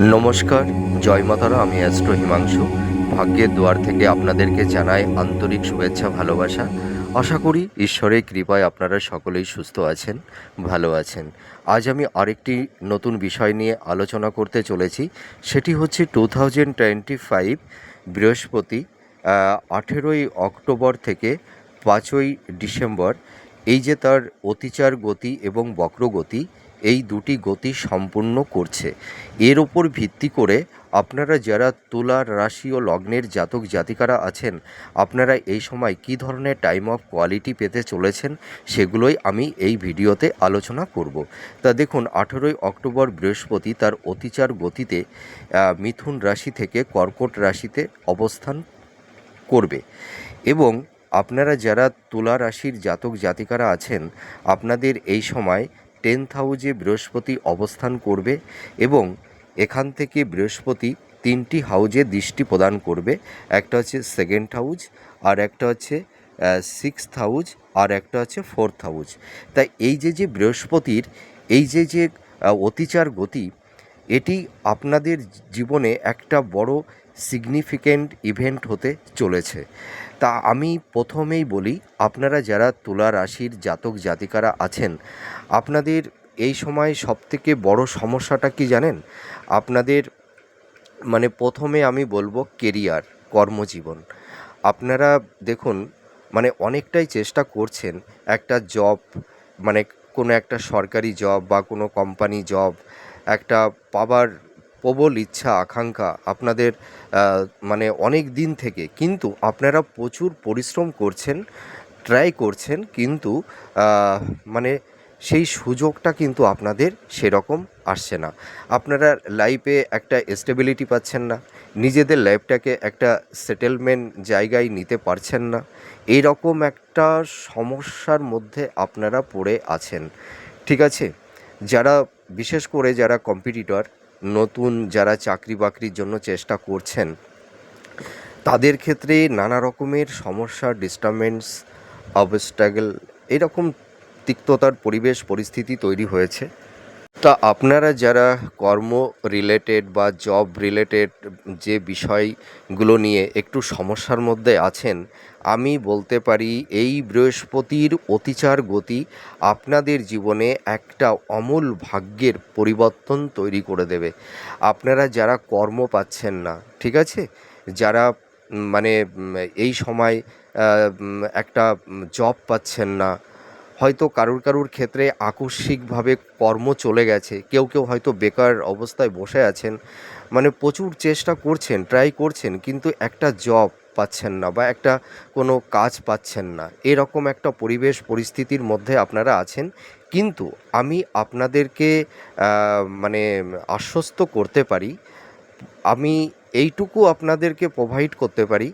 নমস্কার, জয় মাতারা, আমি অ্যাস্ট্রো হিমাংশু। ভাগ্যের দুয়ার থেকে আপনাদেরকে জানাই আন্তরিক শুভেচ্ছা, ভালোবাসা। আশা করি ঈশ্বরের কৃপায় আপনারা সকলেই সুস্থ আছেন, ভালো আছেন। আজ আমি আরেকটি নতুন বিষয় নিয়ে আলোচনা করতে চলেছি। সেটি হচ্ছে টু থাউজেন্ড টোয়েন্টি ফাইভ বৃহস্পতি আঠেরোই অক্টোবর থেকে পাঁচই ডিসেম্বর। এই যে তার অতিচার গতি এবং বক্রগতি এই দুটি গতি সম্পূর্ণ করছে। এর ওপর ভিত্তি করে আপনারা যারা তুলা রাশি ও লগ্নের জাতক জাতিকারা আছেন, আপনারা এই সময় কী ধরনের টাইম অফ কোয়ালিটি পেতে চলেছেন সেগুলোই আমি এই ভিডিওতে আলোচনা করব। তা দেখুন, আঠেরোই অক্টোবর বৃহস্পতি তার অতিচার গতিতে মিথুন রাশি থেকে কর্কট রাশিতে অবস্থান করবে। এবং আপনারা যারা তুলা রাশির জাতক জাতিকারা আছেন, আপনাদের এই সময় টেন্থ হাউজে বৃহস্পতি অবস্থান করবে এবং এখান থেকে বৃহস্পতি তিনটি হাউজে দৃষ্টি প্রদান করবে। একটা হচ্ছে সেকেন্ড হাউজ, আর একটা হচ্ছে সিক্সথ হাউজ, আর একটা হচ্ছে ফোর্থ হাউজ। তাই এই যে যে বৃহস্পতির, এই যে যে অতিচার গতি, এটি আপনাদের জীবনে একটা বড় সিগনিফিক্যান্ট ইভেন্ট হতে চলেছে। তা আমি প্রথমেই বলি, আপনারা যারা তুলা রাশির জাতক জাতিকারা আছেন, আপনাদের এই সময় সবথেকে বড় সমস্যাটা কি জানেন? আপনাদের মানে প্রথমে আমি বলব কেরিয়ার কর্মজীবন। আপনারা দেখুন মানে অনেকটাই চেষ্টা করছেন একটা জব মানে কোনো একটা সরকারি জব বা কোনো কোম্পানি জব একটা পাবার প্রবল ইচ্ছা, আকাঙ্ক্ষা আপনাদের মানে অনেক দিন থেকে। কিন্তু আপনারা প্রচুর পরিশ্রম করছেন ট্রাই করছেন, কিন্তু মানে সেই সুযোগটা কিন্তু আপনাদের সেরকম আসছে না। আপনারা লাইফে একটা স্টেবিলিটি পাচ্ছেন না, নিজেদের লাইফটাকে একটা সেটেলমেন্ট জায়গায় নিতে পারছেন না। এই রকম একটা সমস্যার মধ্যে আপনারা পড়ে আছেন। ঠিক আছে? যারা, বিশেষ করে যারা কম্পিটিটর নতুন যারা চাকরি বাকরির জন্য চেষ্টা করছেন, তাদের ক্ষেত্রে নানা রকমের সমস্যা ডিস্টারবেন্স অবস্ট্রাগল এরকম তিক্ততার পরিবেশ, পরিস্থিতি তৈরি হয়েছে। তা আপনারা যারা কর্ম রিলেটেড বা জব রিলেটেড যে বিষয়গুলো নিয়ে একটু সমস্যার মধ্যে আছেন, আমি বলতে পারি এই বৃহস্পতির অতিচার গতি আপনাদের জীবনে একটা অমূল ভাগ্যের পরিবর্তন তৈরি করে দেবে। আপনারা যারা কর্ম পাচ্ছেন না, ঠিক আছে? যারা মানে এই সময় একটা জব পাচ্ছেন না হয়তো কারুর কারুর ক্ষেত্রে আকস্মিকভাবে কর্ম চলে গেছে। কেউ কেউ হয়তো বেকার অবস্থায় বসে আছেন। মানে প্রচুর চেষ্টা করছেন ট্রাই করছেন, কিন্তু একটা জব পাচ্ছেন না বা একটা কোনো কাজ পাচ্ছেন না। এরকম একটা পরিবেশ, পরিস্থিতির মধ্যে আপনারা আছেন। কিন্তু আমি আপনাদেরকে মানে আশ্বস্ত করতে পারি, আমি এইটুকু আপনাদেরকে প্রোভাইড করতে পারি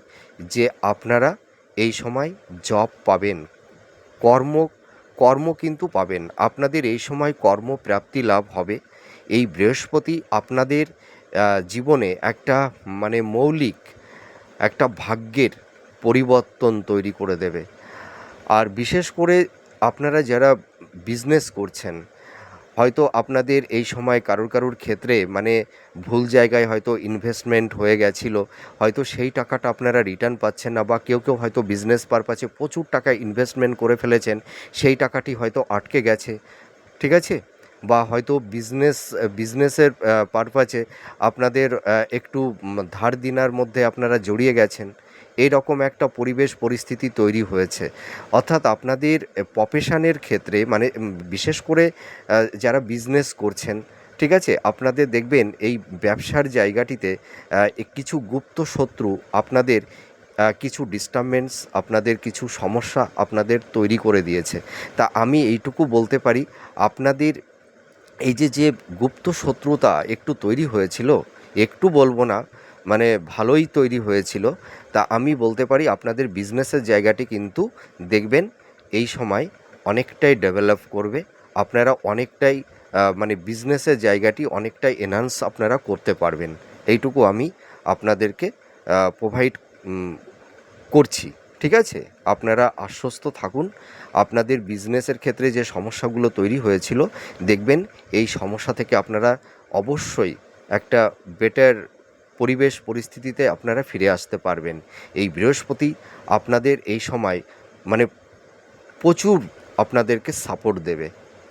যে আপনারা এই সময় জব পাবেন। কর্ম কর্ম কিন্তু পাবেন। আপনাদের এই সময় কর্মপ্রাপ্তি লাভ হবে। এই বৃহস্পতি আপনাদের জীবনে একটা মানে মৌলিক, একটা ভাগ্যের পরিবর্তন তৈরি করে দেবে। আর বিশেষ করে আপনারা যারা বিজনেস করছেন হয়তো আপনাদের এই সময় কারুর কারুর ক্ষেত্রে মানে ভুল জায়গায় হয়তো ইনভেস্টমেন্ট হয়ে গেছিল, হয়তো সেই টাকাটা আপনারা রিটার্ন পাচ্ছেন না বা কেউ কেউ হয়তো বিজনেস পারপাসে প্রচুর টাকা ইনভেস্টমেন্ট করে ফেলেছেন, সেই টাকাটি হয়তো আটকে গেছে, ঠিক আছে? বা হয়তো বিজনেস বিজনেসের পারপাসে আপনাদের একটু ধার দিনার মধ্যে আপনারা জড়িয়ে গেছেন এই রকম একটা পরিবেশ পরিস্থিতি তৈরি হয়েছে। অর্থাৎ আপনাদের প্রফেশনের ক্ষেত্রে মানে বিশেষ করে যারা বিজনেস করছেন, ঠিক আছে? আপনাদের দেখবেন এই ব্যবসার জায়গাটিতে কিছু গুপ্ত শত্রু আপনাদের কিছু ডিস্টারবেন্স আপনাদের কিছু সমস্যা আপনাদের তৈরি করে দিয়েছে। তা আমি এইটুকু বলতে পারি, আপনাদের এই যে যে গুপ্ত শত্রুতা একটু তৈরি হয়েছিল, একটু বলব না মানে ভালোই তৈরি হয়েছিল তা আমি বলতে পারি আপনাদের বিজনেসের জায়গাটি কিন্তু দেখবেন এই সময় অনেকটাই ডেভেলপ করবে। আপনারা অনেকটাই মানে বিজনেসের জায়গাটি অনেকটাই এনহান্স আপনারা করতে পারবেন। এইটুকু আমি আপনাদেরকে প্রোভাইড করছি। ঠিক আছে? আপনারা আশ্বস্ত থাকুন। আপনাদের বিজনেসের ক্ষেত্রে যে সমস্যাগুলো তৈরি হয়েছিল, দেখবেন এই সমস্যা থেকে আপনারা অবশ্যই একটা বেটার পরিবেশ পরিস্থিতিতে আপনারা ফিরে আসতে পারবেন। এই বৃহস্পতি আপনাদের এই সময় মানে প্রচুর আপনাদেরকে সাপোর্ট দেবে।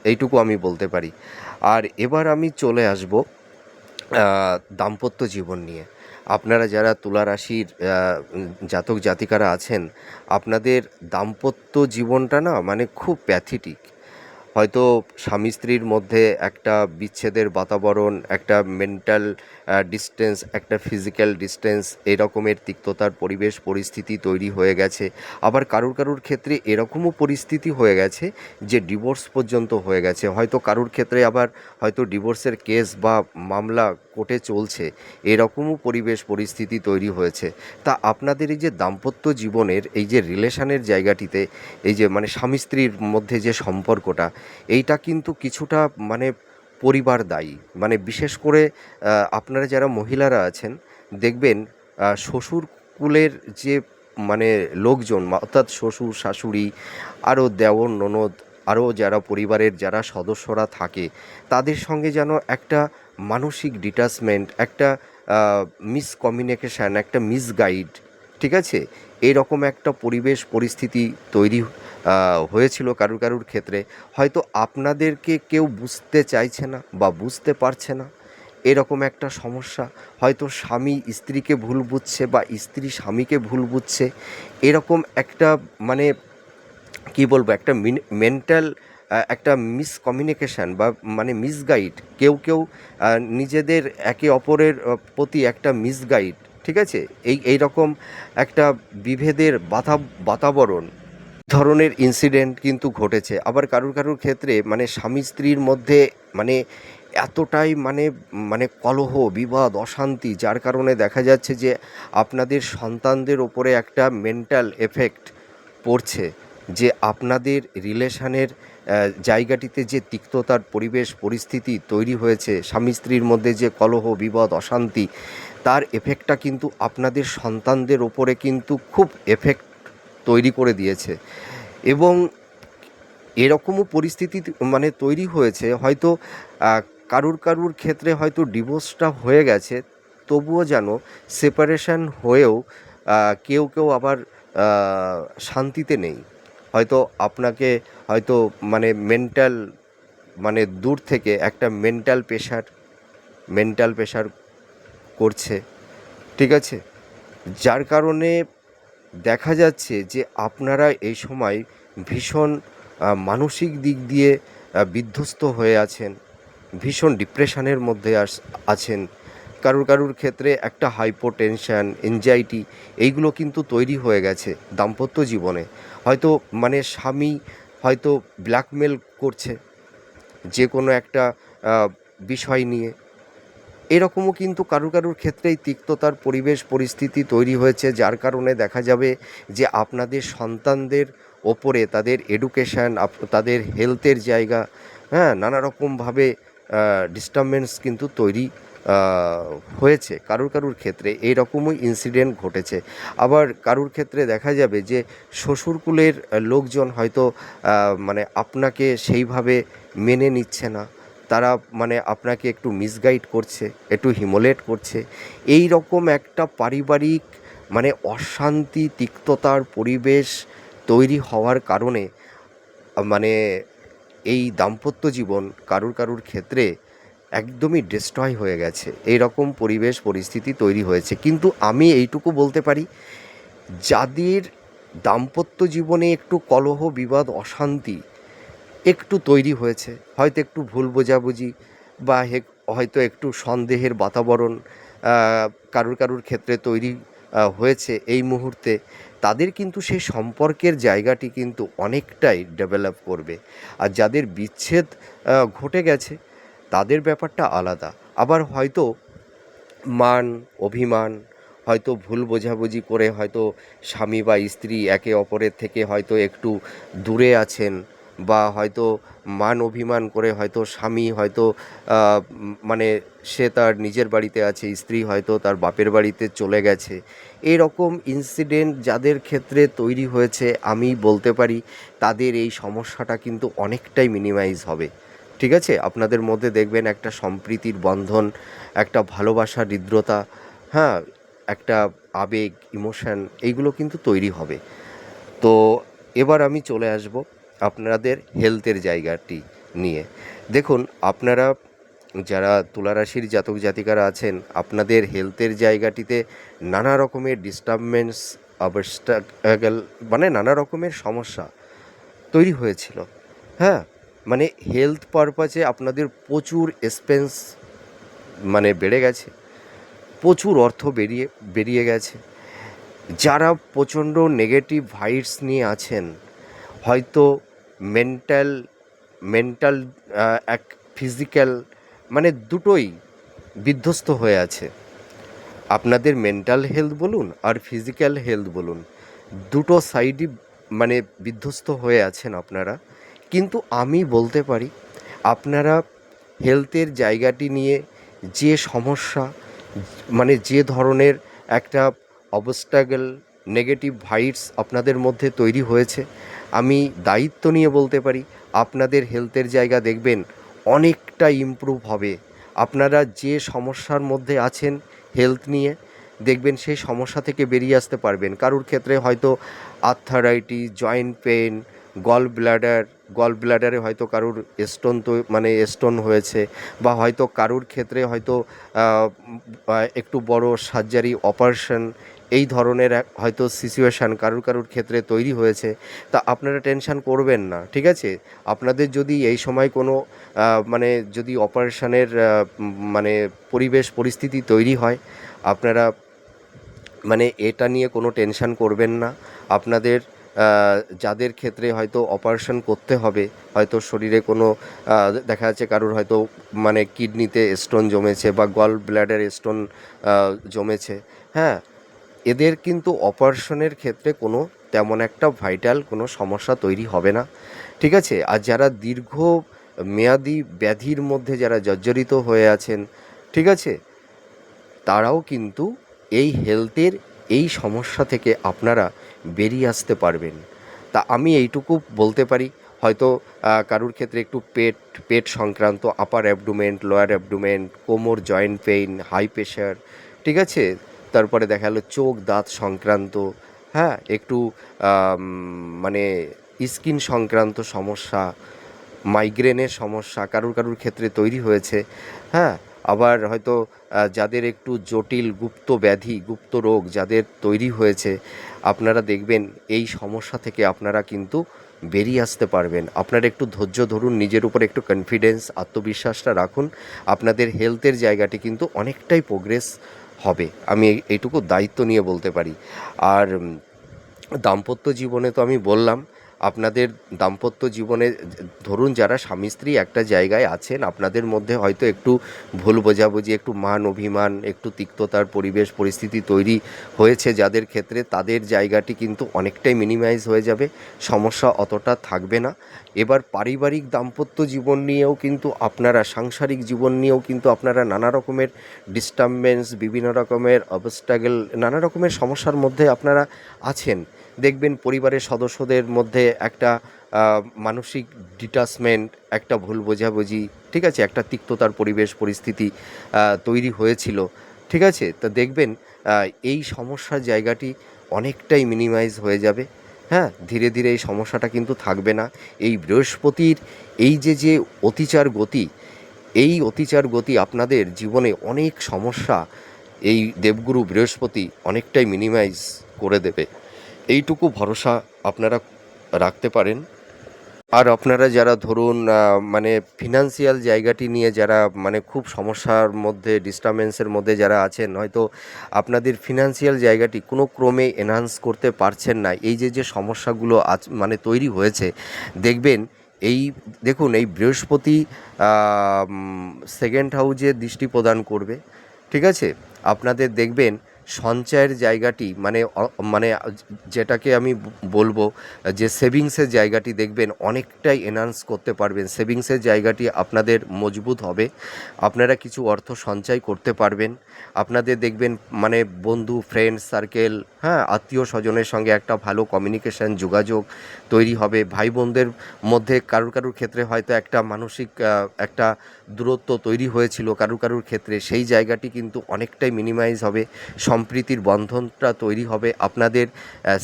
এইটুকু আমি বলতে পারি। আর এবার আমি চলে আসব দাম্পত্য জীবন নিয়ে। আপনারা যারা তুলা রাশির জাতক জাতিকারা আছেন, আপনাদের দাম্পত্য জীবনটা না মানে খুব প্যাথেটিক হয়তো স্বামী স্ত্রীর মধ্যে একটা বিচ্ছেদের বাতাবরণ, একটা মেন্টাল ডিস্টেন্স একটা ফিজিক্যাল ডিস্টেন্স এরকমের তিক্ততার পরিবেশ, পরিস্থিতি তৈরি হয়ে গেছে। আবার কারুর কারুর ক্ষেত্রে এরকমও পরিস্থিতি হয়ে গেছে যে ডিভোর্স পর্যন্ত হয়ে গেছে। হয়তো কারুর ক্ষেত্রে আবার হয়তো ডিভোর্সের কেস বা মামলা কোর্টে চলছে। এরকমও পরিবেশ, পরিস্থিতি তৈরি হয়েছে। তা আপনাদের এই যে দাম্পত্য জীবনের, এই যে রিলেশনের জায়গাটিতে, এই যে মানে স্বামী স্ত্রীর মধ্যে যে সম্পর্কটা, এইটা কিন্তু কিছুটা মানে পরিবার দায়ী। মানে বিশেষ করে আপনারা যারা মহিলারা আছেন, দেখবেন শ্বশুর কুলের যে মানে লোকজন অর্থাৎ শ্বশুর, শাশুড়ি, আরও দেওর, ননদ, আরও যারা পরিবারের যারা সদস্যরা থাকে, তাদের সঙ্গে যেন একটা মানসিক ডিটাচমেন্ট একটা মিসকমিউনিকেশান একটা মিসগাইড ঠিক আছে? এরকম একটা পরিবেশ, পরিস্থিতি তৈরি হয়েছিল কারুর কারুর ক্ষেত্রে। হয়তো আপনাদেরকে কেউ বুঝতে চাইছে না বা বুঝতে পারছে না এরকম একটা সমস্যা। হয়তো স্বামী স্ত্রীকে ভুল বুঝছে বা স্ত্রী স্বামীকে ভুল বুঝছে। এরকম একটা মানে কি বলব, একটা মেন্টাল একটা মিসকমিউনিকেশান বা মানে মিসগাইড কেউ কেউ নিজেদের একে অপরের প্রতি একটা মিসগাইড ঠিক আছে? এই এই রকম একটা বিভেদের বাতা, বাতাবরণ ধরনের ইনসিডেন্ট কিন্তু ঘটেছে। আবার কারুর কারুর ক্ষেত্রে মানে স্বামী স্ত্রীর মধ্যে মানে এতটাই মানে মানে কলহ, বিবাদ, অশান্তি, যার কারণে দেখা যাচ্ছে যে আপনাদের সন্তানদের ওপরে একটা মেন্টাল এফেক্ট পড়ছে যে আপনাদের রিলেশনের জায়গাটিতে যে তিক্ততার পরিবেশ, পরিস্থিতি তৈরি হয়েছে, স্বামী স্ত্রীর মধ্যে যে কলহ, বিবাদ, অশান্তি, তার এফেক্টটা কিন্তু আপনাদের সন্তানদের ওপরে কিন্তু খুব এফেক্ট তৈরি করে দিয়েছে। এবং এরকমও পরিস্থিতি মানে তৈরি হয়েছে, হয়তো কারুর কারুর ক্ষেত্রে হয়তো ডিভোর্সটা হয়ে গেছে, তবুও যেন সেপারেশন হয়েও কেউ কেউ আবার শান্তিতে নেই। হয়তো আপনাকে হয়তো মানে মেন্টাল মানে দূর থেকে একটা মেন্টাল প্রেশার মেন্টাল প্রেশার করছে, ঠিক আছে? যার কারণে দেখা যাচ্ছে যে আপনারা এই সময় ভীষণ মানসিক দিক দিয়ে বিধ্বস্ত হয়ে আছেন, ভীষণ ডিপ্রেশনের মধ্যে আছেন। কারুর কারুর ক্ষেত্রে একটা হাইপোটেনশান এনজাইটি এইগুলো কিন্তু তৈরি হয়ে গেছে দাম্পত্য জীবনে। হয়তো মানে স্বামী হয়তো ব্ল্যাকমেল করছে যে কোনো একটা বিষয় নিয়ে। এরকমও কিন্তু কারুর কারুর ক্ষেত্রেই তিক্ততার পরিবেশ, পরিস্থিতি তৈরি হয়েছে, যার কারণে দেখা যাবে যে আপনাদের সন্তানদের ওপরে তাদের এডুকেশান তাদের হেলথের জায়গা হ্যাঁ নানা রকমভাবে ডিস্টারবেন্স কিন্তু তৈরি হয়েছে কারুর কারুর ক্ষেত্রে এই রকমই ইনসিডেন্ট ঘটেছে। আবার কারুর ক্ষেত্রে দেখা যাবে যে শ্বশুরকুলের লোকজন হয়তো মানে আপনাকে সেইভাবে মেনে নিচ্ছে না। তারা মানে আপনাকে একটু মিসগাইড করছে, একটু হিমোলেট করছে। এই রকম একটা পারিবারিক মানে অশান্তি, তিক্ততার পরিবেশ তৈরি হওয়ার কারণে মানে এই দাম্পত্য জীবন কারুর কারুর ক্ষেত্রে একদমই ডিস্ট্রয় হয়ে গেছে। এই রকম পরিবেশ, পরিস্থিতি তৈরি হয়েছে। কিন্তু আমি এইটুকু বলতে পারি, যাদের দাম্পত্য জীবনে একটু কলহ, বিবাদ, অশান্তি একটু তৈরি হয়েছে, হয়তো একটু ভুল বোঝাবুঝি বা হয়তো একটু সন্দেহের বাতাবরণ কারুর কারুর ক্ষেত্রে তৈরি হয়েছে এই মুহূর্তে, তাদের কিন্তু সেই সম্পর্কের জায়গাটি কিন্তু অনেকটাই ডেভেলপ করবে। আর যাদের বিচ্ছেদ ঘটে গেছে তাদের ব্যাপারটা আলাদা। আবার হয়তো মান, অভিমান, হয়তো ভুল বোঝাবুঝি করে হয়তো স্বামী বা স্ত্রী একে অপরের থেকে হয়তো একটু দূরে আছেন বা হয়তো মান, অভিমান করে হয়তো স্বামী হয়তো মানে সে তার নিজের বাড়িতে আছে, স্ত্রী হয়তো তার বাপের বাড়িতে চলে গেছে। এরকম ইনসিডেন্ট যাদের ক্ষেত্রে তৈরি হয়েছে, আমি বলতে পারি তাদের এই সমস্যাটা কিন্তু অনেকটাই মিনিমাইজ হবে। ঠিক আছে? আপনাদের মধ্যে দেখবেন একটা সম্প্রীতির বন্ধন, একটা ভালোবাসা, হৃদ্রতা হ্যাঁ একটা আবেগ ইমোশন এইগুলো কিন্তু তৈরি হবে। তো এবার আমি চলে আসব আপনাদের হেলথের জায়গাটি নিয়ে। দেখুন, আপনারা যারা তুলারাশির জাতক জাতিকারা আছেন, আপনাদের হেলথের জায়গাটিতে নানা রকমের ডিস্টারবেন্স অবস্টাকেল মানে নানা রকমের সমস্যা তৈরি হয়েছিল। হ্যাঁ মানে হেলথ পারপাসে আপনাদের প্রচুর এক্সপেন্স মানে বেড়ে গেছে। প্রচুর অর্থ বেরিয়ে বেরিয়ে গেছে। যারা প্রচণ্ড নেগেটিভ ভাইবস নিয়ে আছেন, হয়তো মেন্টাল মেন্টাল এক ফিজিক্যাল মানে দুটোই বিধ্বস্ত হয়ে আছে। আপনাদের মেন্টাল হেলথ বলুন আর ফিজিক্যাল হেলথ বলুন, দুটো সাইডই মানে বিধ্বস্ত হয়ে আছেন আপনারা। কিন্তু আমি বলতে পারি, আপনারা হেলথের জায়গাটি নিয়ে যে সমস্যা মানে যে ধরনের একটা অবস্ট্রাগল নেগেটিভ ভাইবস আপনাদের মধ্যে তৈরি হয়েছে, আমি দায়িত্ব নিয়ে বলতে পারি, আপনাদের হেলথের জায়গা দেখবেন অনেকটা ইমপ্রুভ হবে। আপনারা যে সমস্যার মধ্যে আছেন হেলথ নিয়ে, দেখবেন সেই সমস্যা থেকে বেরিয়ে আসতে পারবেন। কারোর ক্ষেত্রে হয়তো arthritis joint pain gall bladder gall ব্লাডারে হয়তো কারুর স্টোন তো মানে স্টোন হয়েছে, বা হয়তো কারুর ক্ষেত্রে হয়তো একটু বড় সার্জারি অপারেশন এই ধরনের হয়তো সিচুয়েশান কারুর কারুর ক্ষেত্রে তৈরি হয়েছে, তা আপনারা টেনশান করবেন না, ঠিক আছে? আপনাদের যদি এই সময় কোনো মানে যদি অপারেশনের মানে পরিবেশ, পরিস্থিতি তৈরি হয়, আপনারা মানে এটা নিয়ে কোনো টেনশন করবেন না, আপনাদের যাদের ক্ষেত্রে হয়তো অপারেশন করতে হবে, হয়তো শরীরে কোনো দেখা যাচ্ছে কারোর হয়তো মানে কিডনিতে স্টোন জমেছে বা গল ব্ল্যাডার স্টোন জমেছে হ্যাঁ? এদের কিন্তু অপারেশনের ক্ষেত্রে কোনো তেমন একটা ভাইটাল কোনো সমস্যা তৈরি হবে না, ঠিক আছে? আর যারা দীর্ঘ মেয়াদি ব্যাধির মধ্যে যারা জর্জরিত হয়ে আছেন, ঠিক আছে? তারাও কিন্তু এই হেলথের এই সমস্যা থেকে আপনারা বেরিয়ে আসতে পারবেন। তা আমি এইটুকু বলতে পারি। হয়তো কারুর ক্ষেত্রে একটু পেট পেট সংক্রান্ত আপার অ্যাবডোমেন্ট লোয়ার অ্যাবডোমেন্ট কোমর জয়েন্ট পেইন হাই প্রেশার ঠিক আছে? তারপরে দেখা গেলো চোখ দাঁত সংক্রান্ত হ্যাঁ? একটু মানে স্কিন সংক্রান্ত সমস্যা মাইগ্রেনের সমস্যা, কারুর কারুর ক্ষেত্রে তৈরি হয়েছে হ্যাঁ? আবার হয়তো যাদের একটু জটিল গুপ্ত ব্যাধি, গুপ্ত রোগ যাদের তৈরি হয়েছে, আপনারা দেখবেন এই সমস্যা থেকে আপনারা কিন্তু বেরিয়ে আসতে পারবেন। আপনারা একটু ধৈর্য ধরুন, নিজের উপর একটু কনফিডেন্স আত্মবিশ্বাসটা রাখুন। আপনাদের হেলথের জায়গাটি কিন্তু অনেকটাই প্রোগ্রেস হবে। আমি এইটুকু দায়িত্ব নিয়ে বলতে পারি। আর দাম্পত্য জীবনে তো আমি বললাম আপনাদের দাম্পত্য জীবনে, ধরুন যারা স্বামী স্ত্রী একটা জায়গায় আছেন, আপনাদের মধ্যে হয়তো একটু ভুল বোঝাবুঝি, একটু মান অভিমান, একটু তিক্ততার পরিবেশ, পরিস্থিতি তৈরি হয়েছে যাদের ক্ষেত্রে, তাদের জায়গাটি কিন্তু অনেকটাই মিনিমাইজ হয়ে যাবে, সমস্যা অতটা থাকবে না। এবার পারিবারিক দাম্পত্য জীবন নিয়েও কিন্তু আপনারা, সাংসারিক জীবন নিয়েও কিন্তু আপনারা নানা রকমের ডিস্টারবেন্স বিভিন্ন রকমের অবস্ট্রাগল নানা রকমের সমস্যার মধ্যে আপনারা আছেন। দেখবেন পরিবারের সদস্যদের মধ্যে একটা মানসিক ডিটাচমেন্ট একটা ভুল বোঝাবুঝি, ঠিক আছে? একটা তিক্ততার পরিবেশ, পরিস্থিতি তৈরি হয়েছিল, ঠিক আছে? তা দেখবেন এই সমস্যার জায়গাটি অনেকটাই মিনিমাইজ হয়ে যাবে হ্যাঁ? ধীরে ধীরে এই সমস্যাটা কিন্তু থাকবে না। এই বৃহস্পতির, এই যে যে অতিচার গতি, এই অতিচার গতি আপনাদের জীবনে অনেক সমস্যা এই দেবগুরু বৃহস্পতি অনেকটাই মিনিমাইজ করে দেবে। এইটুকু ভরসা আপনারা রাখতে পারেন। আর আপনারা যারা ধরুন মানে ফিনান্সিয়াল জায়গাটি নিয়ে যারা মানে খুব সমস্যার মধ্যে ডিস্টারবেন্সের মধ্যে যারা আছেন, হয়তো আপনাদের ফিনান্সিয়াল জায়গাটি কোনো ক্রমে এনহান্স করতে পারছেন না। এই যে যে সমস্যাগুলো আজ মানে তৈরি হয়েছে, দেখবেন এই, দেখুন, এই বৃহস্পতি সেকেন্ড হাউজে দৃষ্টি প্রদান করবে। ঠিক আছে? আপনাদের দেখবেন সঞ্চয়ের জায়গাটি মানে মানে যেটাকে আমি বলব যে সেভিংসের জায়গাটি দেখবেন অনেকটাই এনহান্স করতে পারবেন। সেভিংসের জায়গাটি আপনাদের মজবুত হবে। আপনারা কিছু অর্থ সঞ্চয় করতে পারবেন। আপনাদের দেখবেন মানে বন্ধু ফ্রেন্ড সার্কেল হ্যাঁ আত্মীয় স্বজনের সঙ্গে একটা ভালো কমিউনিকেশন যোগাযোগ তৈরি হবে। ভাই বোনদের মধ্যে কারুর কারুর ক্ষেত্রে হয়তো একটা মানসিক একটা দূরত্ব তৈরি হয়েছিল কারুর কারুর ক্ষেত্রে, সেই জায়গাটি কিন্তু অনেকটাই মিনিমাইজ হবে, সম্প্রীতির বন্ধনটা তৈরি হবে। আপনাদের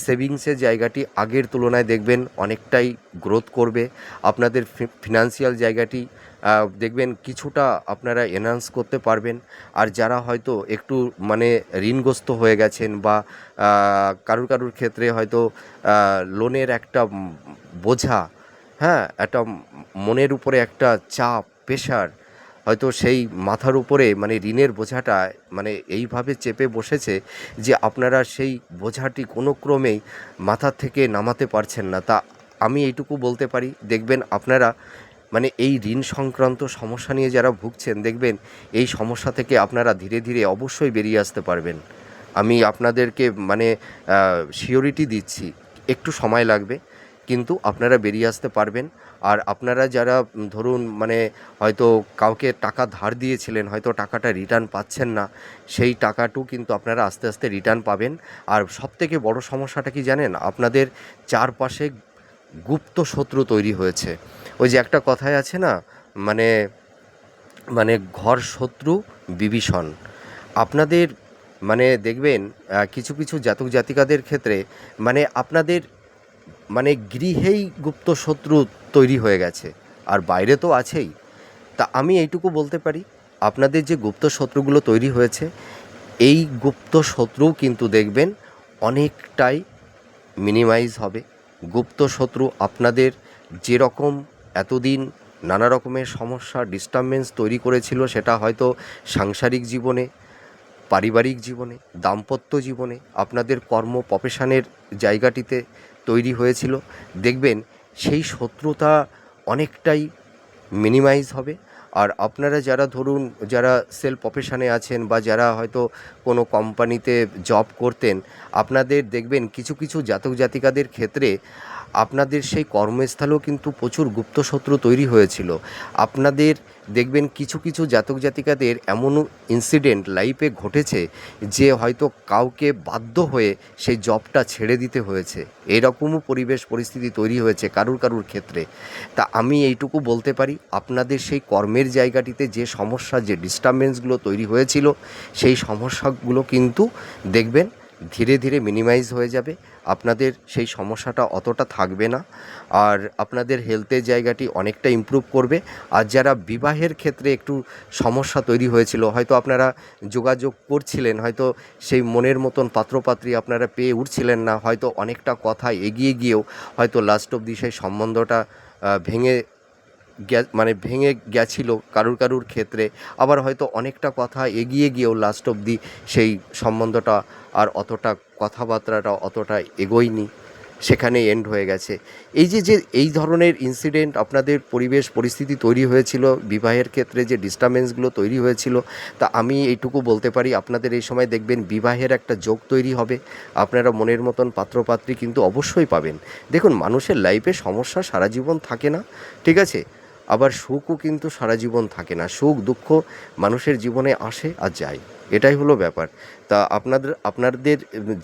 সেভিংসের জায়গাটি আগের তুলনায় দেখবেন অনেকটাই গ্রোথ করবে। আপনাদের ফিনান্সিয়াল জায়গাটি দেখবেন কিছুটা আপনারা এনহান্স করতে পারবেন। আর যারা হয়তো একটু মানে ঋণগ্রস্ত হয়ে গেছেন বা কারুর কারুর ক্ষেত্রে হয়তো লোনের একটা বোঝা হ্যাঁ একটা মনের উপরে একটা চাপ প্রেশার হয়তো সেই মাথার উপরে মানে ঋণের বোঝাটা মানে এইভাবে চেপে বসেছে যে আপনারা সেই বোঝাটি কোনো ক্রমেই মাথা থেকে নামাতে পারছেন না। তা আমি এইটুকু বলতে পারি, দেখবেন আপনারা মানে এই ঋণ সংক্রান্ত সমস্যা নিয়ে যারা ভুগছেন, দেখবেন এই সমস্যা থেকে আপনারা ধীরে ধীরে অবশ্যই বেরিয়ে আসতে পারবেন। আমি আপনাদেরকে মানে শিওরিটি দিচ্ছি, একটু সময় লাগবে, কিন্তু আপনারা বেরিয়ে আসতে পারবেন। আর আপনারা যারা ধরুন মানে হয়তো কাউকে টাকা ধার দিয়েছিলেন, হয়তো টাকাটা রিটার্ন পাচ্ছেন না, সেই টাকাটু কিন্তু আপনারা আস্তে আস্তে রিটার্ন পাবেন। আর সবথেকে বড় সমস্যাটা কি জানেন? আপনাদের চারপাশে গুপ্ত শত্রু তৈরি হয়েছে। ওই যে একটা কথায় আছে না মানে মানে ঘর শত্রু বিভীষণ। আপনাদের মানে দেখবেন কিছু কিছু জাতক জাতিকাদের ক্ষেত্রে মানে আপনাদের মানে গৃহেই গুপ্ত শত্রু তৈরি হয়ে গেছে। আর বাইরে তো আছেই। তা আমি এইটুকু বলতে পারি, আপনাদের যে গুপ্ত শত্রুগুলো তৈরি হয়েছে, এই গুপ্ত শত্রুও কিন্তু দেখবেন অনেকটাই মিনিমাইজ হবে। গুপ্ত শত্রু আপনাদের যেরকম এতদিন নানা রকমের সমস্যা ডিস্টারবেন্স তৈরি করেছিল, সেটা হয়তো সাংসারিক জীবনে, পারিবারিক জীবনে, দাম্পত্য জীবনে, আপনাদের কর্ম প্রফেশনের জায়গাটিতে তৈরি হয়েছিল। দেখবেন সেই শত্রুতা অনেকটাই মিনিমাইজ হবে। আর আপনারা যারা ধরুন, যারা সেল প্রফেশনে আছেন বা যারা হয়তো কোনো কোম্পানিতে জব করতেন, আপনাদের দেখবেন কিছু কিছু জাতক জাতিকাদের ক্ষেত্রে আপনাদের সেই কর্মস্থলেও কিন্তু প্রচুর গুপ্ত শত্রু তৈরি হয়েছিল। আপনাদের দেখবেন কিছু কিছু জাতক জাতিকাদের এমনও ইনসিডেন্ট লাইফে ঘটেছে যে হয়তো কাউকে বাধ্য হয়ে সেই জবটা ছেড়ে দিতে হয়েছে। এরকমও পরিবেশ পরিস্থিতি তৈরি হয়েছে কারুর কারুর ক্ষেত্রে। তা আমি এইটুকু বলতে পারি, আপনাদের সেই কর্মের জায়গাটিতে যে সমস্যা, যে ডিস্টারবেন্সগুলো তৈরি হয়েছিল, সেই সমস্যাগুলো কিন্তু দেখবেন ধীরে ধীরে মিনিমাইজ হয়ে যাবে। আপনাদের সেই সমস্যাটা অতটা থাকবে না। আর আপনাদের হেলথের জায়গাটি অনেকটা ইমপ্রুভ করবে। আর যারা বিবাহের ক্ষেত্রে একটু সমস্যা তৈরি হয়েছিল, হয়তো আপনারা যোগাযোগ করছিলেন, হয়তো সেই মনের মতন পাত্রপাত্রী আপনারা পেয়ে উঠছিলেন না, হয়তো অনেকটা কথা এগিয়ে গিয়েও হয়তো লাস্ট অব্দি সেই সম্বন্ধটা ভেঙে মানে ভেঙে গেছিল কারুর কারুর ক্ষেত্রে। আবার হয়তো অনেকটা কথা এগিয়ে গিয়েও লাস্ট অবধি সেই সম্বন্ধটা আর অতটা কথাবার্তাটা অতটা এগোয়নি। সেখানে এন্ড হয়ে গেছে। এই যে যে এই ধরনের ইনসিডেন্ট আপনাদের পরিবেশ, পরিস্থিতি তৈরি হয়েছিল, বিবাহের ক্ষেত্রে যে ডিস্টারবেন্সগুলো তৈরি হয়েছিল, তা আমি এইটুকু বলতে পারি। আপনাদের এই সময় দেখবেন বিবাহের একটা যোগ তৈরি হবে। আপনারা মনের মতন পাত্রপাত্রী কিন্তু অবশ্যই পাবেন। দেখুন, মানুষের লাইফে সমস্যা সারা জীবন থাকে না, ঠিক আছে? আবার সুখও কিন্তু সারা জীবন থাকে না। সুখ, দুঃখ মানুষের জীবনে আসে আর যায়। এটাই হলো ব্যাপার। তা আপনাদের আপনাদের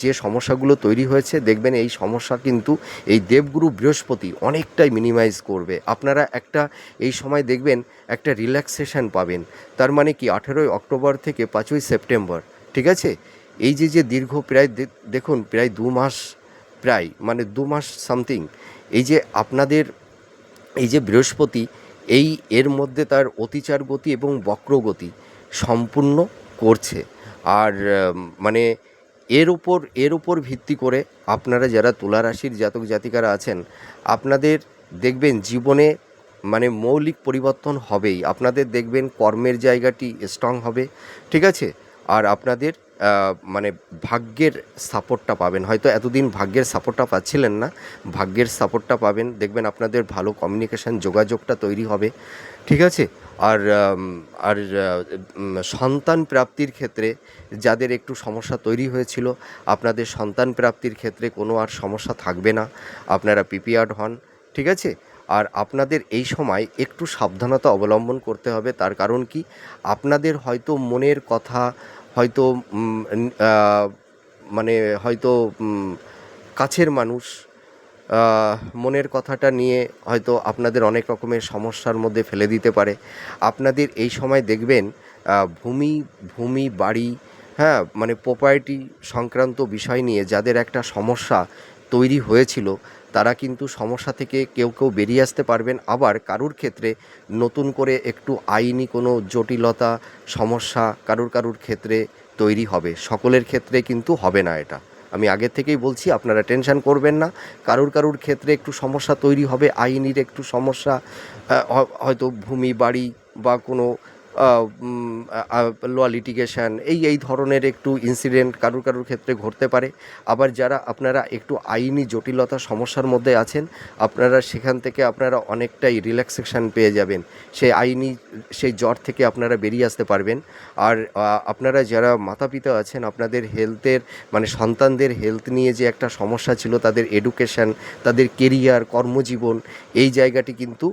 যে সমস্যাগুলো তৈরি হয়েছে, দেখবেন এই সমস্যা কিন্তু এই দেবগুরু বৃহস্পতি অনেকটাই মিনিমাইজ করবে। আপনারা একটা, এই সময় দেখবেন একটা রিল্যাক্সেশন পাবেন। তার মানে কি? আঠেরোই অক্টোবর থেকে পাঁচই সেপ্টেম্বর, ঠিক আছে? এই যে যে দীর্ঘ প্রায় দেখুন, প্রায় দু মাস, প্রায় মানে দু মাস সামথিং এই যে আপনাদের, এই যে বৃহস্পতি এই এর মধ্যে তার অতিচার গতি এবং বক্রগতি সম্পূর্ণ করছে। আর মানে এর উপর এর উপর ভিত্তি করে আপনারা যারা তুলা রাশির জাতক জাতিকারা আছেন, আপনাদের দেখবেন জীবনে মানে মৌলিক পরিবর্তন হবেই। আপনাদের দেখবেন কর্মের জায়গাটি স্ট্রং হবে, ঠিক আছে? আর আপনাদের মানে ভাগ্যের সাপোর্টটা পাবেন। হয়তো এতদিন ভাগ্যের সাপোর্টটা পাচ্ছিলেন না। ভাগ্যের সাপোর্টটা পাবেন। দেখবেন আপনাদের ভালো কমিউনিকেশন যোগাযোগটা তৈরি হবে। ঠিক আছে? আর আর সন্তান প্রাপ্তির ক্ষেত্রে যাদের একটু সমস্যা তৈরি হয়েছিল, আপনাদের সন্তান প্রাপ্তির ক্ষেত্রে কোনো আর সমস্যা থাকবে না। আপনারা প্রিপেয়ার্ড হন। ঠিক আছে? আর আপনাদের এই সময় একটু সাবধানতা অবলম্বন করতে হবে। তার কারণ কি? আপনাদের হয়তো মনের কথা হয়তো মানে হয়তো কাছের মানুষ মনের কথাটা নিয়ে হয়তো আপনাদের অনেক রকমের সমস্যার মধ্যে ফেলে দিতে পারে। আপনাদের এই সময় দেখবেন ভূমি ভূমি, বাড়ি হ্যাঁ মানে প্রপার্টি সংক্রান্ত বিষয় নিয়ে যাদের একটা সমস্যা তৈরি হয়েছিল তারা কিন্তু সমস্যা থেকে কেউ কেউ বেরিয়ে আসতে পারবেন। আবার কারুর ক্ষেত্রে নতুন করে একটু আইনি কোনো জটিলতা, সমস্যা কারুর কারুর ক্ষেত্রে তৈরি হবে। সকলের ক্ষেত্রে কিন্তু হবে না এটা। আমি আগের থেকেই বলছি, আপনারা টেনশন করবেন না। কারুর কারুর ক্ষেত্রে একটু সমস্যা তৈরি হবে, আইনির একটু সমস্যা হয়তো ভূমি, বাড়ি বা কোনো ল লিটিগেশন এই এই ধরনের একটু ইনসিডেন্ট কারুর কারুর ক্ষেত্রে ঘটতে পারে। আবার যারা আপনারা একটু আইনি জটিলতা সমস্যার মধ্যে আছেন, আপনারা সেখান থেকে আপনারা অনেকটাই রিল্যাক্সেশন পেয়ে যাবেন। সেই আইনি, সেই জ্বর থেকে আপনারা বেরিয়ে আসতে পারবেন। আর আপনারা যারা মাতা পিতা আছেন, আপনাদের হেলথের মানে সন্তানদের হেলথ নিয়ে যে একটা সমস্যা ছিল, তাদের এডুকেশন তাদের কেরিয়ার কর্মজীবন, এই জায়গাটি কিন্তু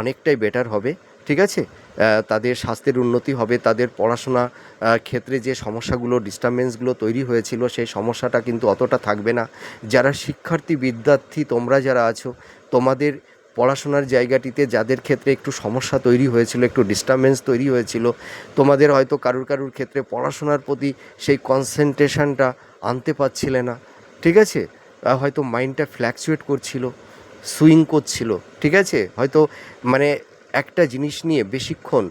অনেকটাই বেটার হবে। ঠিক আছে? তাদের স্বাস্থ্যের উন্নতি হবে, তাদের পড়াশোনা ক্ষেত্রে যে সমস্যাগুলো ডিস্টারবেন্সগুলো তৈরি হয়েছিল, সেই সমস্যাটা কিন্তু অতটা থাকবে না। যারা শিক্ষার্থী, বিদ্যার্থী, তোমরা যারা আছো, তোমাদের পড়াশোনার জায়গাটিতে যাদের ক্ষেত্রে একটু সমস্যা তৈরি হয়েছিল, একটু ডিস্টারবেন্স তৈরি হয়েছিল, তোমাদের হয়তো কারুর কারুর ক্ষেত্রে পড়াশোনার প্রতি সেই কনসেন্ট্রেশনটা আনতে পারছিলে না। ঠিক আছে? হয়তো মাইন্ডটা ফ্ল্যাকচুয়েট করছিল সুইং করছিল। ঠিক আছে? হয়তো মানে একটা জিনিস নিয়ে বেশিক্ষণ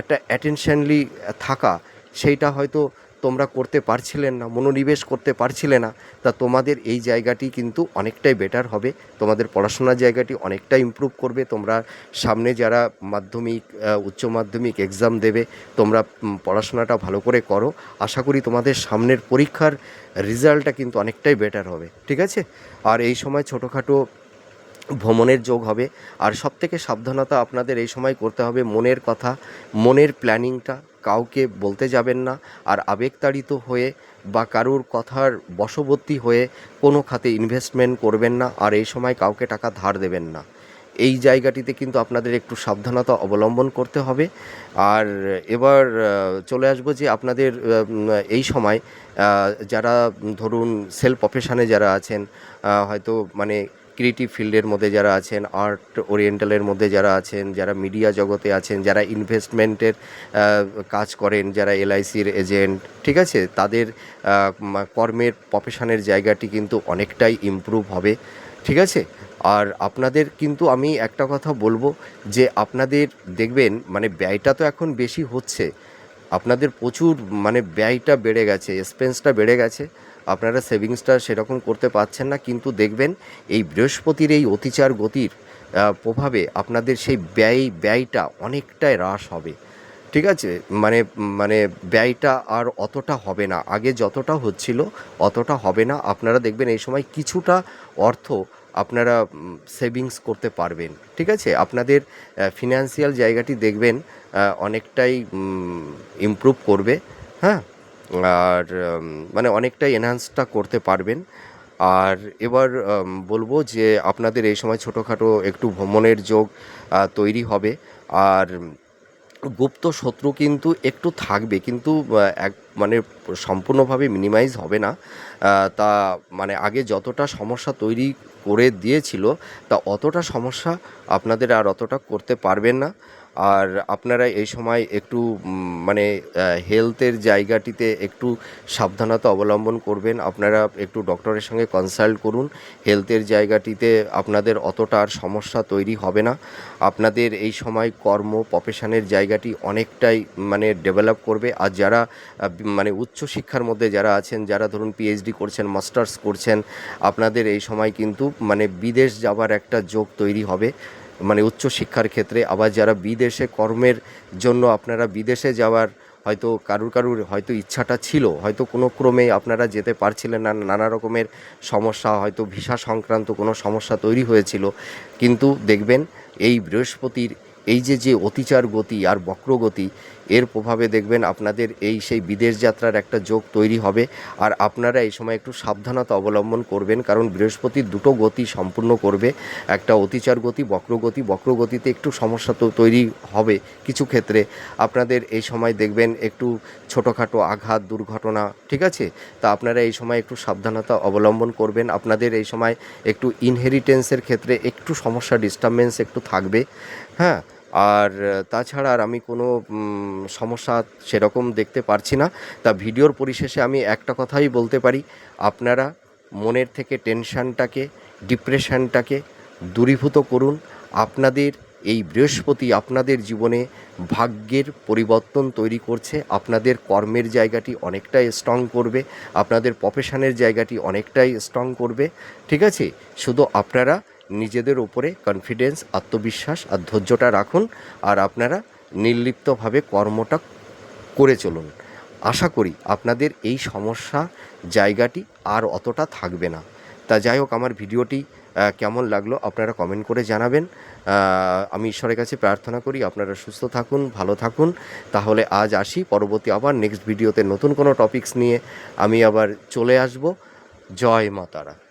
একটা অ্যাটেনশনলি থাকা, সেইটা হয়তো তোমরা করতে পারছিলেন না, মনোনিবেশ করতে পারছিলে না, তা তোমাদের এই জায়গাটি কিন্তু অনেকটাই বেটার হবে। তোমাদের পড়াশোনার জায়গাটি অনেকটা ইমপ্রুভ করবে। তোমরা সামনে যারা মাধ্যমিক উচ্চ মাধ্যমিক এক্সাম দেবে, তোমরা পড়াশোনাটা ভালো করে করো। আশা করি তোমাদের সামনের পরীক্ষার রেজাল্টটা কিন্তু অনেকটাই বেটার হবে। ঠিক আছে? আর এই সময় ছোটোখাটো ভ্রমণের যোগ হবে। আর সব থেকে সাবধানতা আপনাদের এই সময় করতে হবে মনের কথা, মনের প্ল্যানিংটা, কাউকে বলতে যাবেন না, আর আবেগতাড়িত হয়ে বা কারুর কথার বশবর্তী হয়ে কোনো খাতে ইনভেস্টমেন্ট করবেন না, আর এই সময় কাউকে টাকা ধার দেবেন না। এই জায়গাটিতে কিন্তু আপনাদের একটু সাবধানতা অবলম্বন করতে হবে। আর এবার চলে আসব যে আপনাদের এই সময় যারা ধরুন সেল প্রফেশনে যারা আছেন হয়তো মানে ক্রিয়েটিভ ফিল্ডের মধ্যে যারা আছেন আর্ট ওরিয়েন্টালের মধ্যে যারা আছেন, যারা মিডিয়া জগতে আছেন, যারা ইনভেস্টমেন্টের কাজ করেন, যারা এলআইসির এজেন্ট ঠিক আছে? তাদের কর্মের প্রফেশনের জায়গাটি কিন্তু অনেকটাই ইমপ্রুভ হবে, ঠিক আছে? আর আপনাদের কিন্তু আমি একটা কথা বলব যে আপনাদের দেখবেন মানে ব্যয়টা তো এখন বেশি হচ্ছে, আপনাদের প্রচুর মানে ব্যয়টা বেড়ে গেছে এক্সপেন্সটা বেড়ে গেছে আপনারা সেভিংসটা সেরকম করতে পারছেন না, কিন্তু দেখবেন এই বৃহস্পতির এই অতিচার গতির প্রভাবে আপনাদের সেই ব্যয়, ব্যয়টা অনেকটাই হ্রাস হবে। ঠিক আছে? মানে মানে ব্যয়টা আর অতটা হবে না। আগে যতটা হচ্ছিল অতটা হবে না। আপনারা দেখবেন এই সময় কিছুটা অর্থ আপনারা সেভিংস করতে পারবেন। ঠিক আছে? আপনাদের ফিনান্সিয়াল জায়গাটি দেখবেন অনেকটাই ইমপ্রুভ করবে। হ্যাঁ? আর মানে অনেকটাই এনহান্সটা করতে পারবেন। আর এবার বলব যে আপনাদের এই সময় ছোটোখাটো একটু ভ্রমণের যোগ তৈরি হবে। আর, গুপ্ত শত্রু কিন্তু একটু থাকবে, কিন্তু এক মানে সম্পূর্ণভাবে মিনিমাইজ হবে না। তা মানে আগে যতটা সমস্যা তৈরি করে দিয়েছিল, তা অতটা সমস্যা আপনাদের আর অতটা করতে পারবেন না। আর আপনারা এই সময় একটু মানে হেলথের জায়গাটিতে একটু সাবধানতা অবলম্বন করবেন। আপনারা একটু ডক্টরের সঙ্গে কনসাল্ট করুন। হেলথের জায়গাটিতে আপনাদের অতটা আর সমস্যা তৈরি হবে না। আপনাদের এই সময় কর্ম প্রফেশনের জায়গাটি অনেকটাই মানে ডেভেলপ করবে। আর যারা মানে উচ্চ শিক্ষার মধ্যে যারা আছেন, যারা ধরুন পিএইচডি করছেন মাস্টার্স করছেন, আপনাদের এই সময় কিন্তু মানে বিদেশ যাবার একটা যোগ তৈরি হবে। মানে উচ্চ শিক্ষার ক্ষেত্রে, আবার যারা বিদেশে কর্মের জন্য আপনারা বিদেশে যাওয়ার হয়তো কারুর কারুর হয়তো ইচ্ছাটা ছিল, হয়তো কোনো ক্রমে আপনারা যেতে পারছিলেন না, নানা রকমের সমস্যা, হয়তো ভিসা সংক্রান্ত কোনো সমস্যা তৈরি হয়েছিল। কিন্তু দেখবেন, এই বৃহস্পতির এই যে যে অতিচার গতি আর বক্রগতি এর প্রভাবে দেখবেন আপনাদের এই সেই বিদেশ যাত্রার একটা যোগ তৈরি হবে। আর আপনারা এই সময় একটু সাবধানতা অবলম্বন করবেন, কারণ বৃহস্পতির দুটো গতি সম্পূর্ণ করবে। একটা অতিচার গতি বক্রগতি বক্রগতিতে একটু সমস্যা তো তৈরি হবে কিছু ক্ষেত্রে। আপনাদের এই সময় দেখবেন একটু ছোটোখাটো আঘাত, দুর্ঘটনা, ঠিক আছে? তা আপনারা এই সময় একটু সাবধানতা অবলম্বন করবেন। আপনাদের এই সময় একটু ইনহেরিটেন্সের ক্ষেত্রে একটু সমস্যা ডিস্টারবেন্স একটু থাকবে। হ্যাঁ? আর তাছাড়া আর আমি কোনো সমস্যা সেরকম দেখতে পারছি না। তা ভিডিওর পরিশেষে আমি একটা কথাই বলতে পারি। আপনারা মনের থেকে টেনশনটাকে, ডিপ্রেশনটাকে দূরীভূত করুন। আপনাদের এই বৃহস্পতি আপনাদের জীবনে ভাগ্যের পরিবর্তন তৈরি করছে। আপনাদের কর্মের জায়গাটি অনেকটাই স্ট্রং করবে। আপনাদের প্রফেশনের জায়গাটি অনেকটাই স্ট্রং করবে। ঠিক আছে? শুধু আপনারা নিজেদের উপরে কনফিডেন্স আত্মবিশ্বাস আর ধৈর্যটা রাখুন আর আপনারা নির্লিপ্তভাবে কর্মটা করে চলুন। আশা করি আপনাদের এই সমস্যা জায়গাটি আর অতটা থাকবে না। তা যাই হোক, আমার ভিডিওটি কেমন লাগল আপনারা কমেন্ট করে জানাবেন। আমি ঈশ্বরের কাছে প্রার্থনা করি আপনারা সুস্থ থাকুন, ভালো থাকুন। তাহলে আজ আসি, পরবর্তী আবার নেক্সট ভিডিওতে নতুন কোনো টপিকস নিয়ে আমি আবার চলে আসব। জয় মাতারা